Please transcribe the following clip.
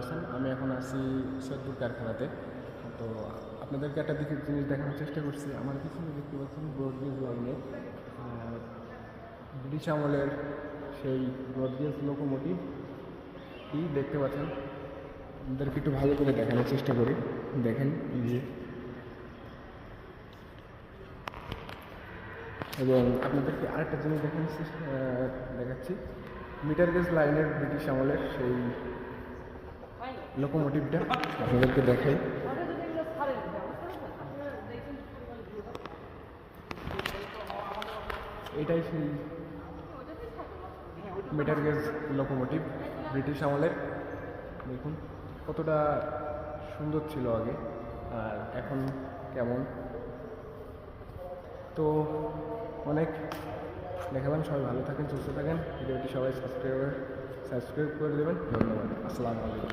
আছেন আমি এখন আছি সৈয়দপুর কারখানাতে। তো আপনাদেরকে একটা দিকে জিনিস দেখানোর চেষ্টা করছি। আমার পিছনে দেখতে পাচ্ছেন ব্রডগেজ লাইনে ব্রিটিশ আমলের সেই ব্রডগেজ লোকোমোটিভ কি দেখতে পাচ্ছেন। আপনাদেরকে একটু ভালো করে দেখানোর চেষ্টা করি। দেখেন যে। এবং আপনাদেরকে আরেকটা জিনিস দেখাচ্ছি দেখাচ্ছি। মিটার গেজ লাইনের ব্রিটিশ আমলের সেই লোকোমোটিভটা আপনাদেরকে দেখাই। এটাই সেই মিটার গেজ লোকোমোটিভ ব্রিটিশ আমলের। দেখুন, কতটা সুন্দর ছিল আগে, আর এখন কেমন। তো অনেক দেখাবেন সবাই ভালো থাকেন, সুস্থ থাকেন। ভিডিওটি সবাই সাবস্ক্রাইব সাবস্ক্রাইব করে দেবেন। ধন্যবাদ। আসসালামু আলাইকুম।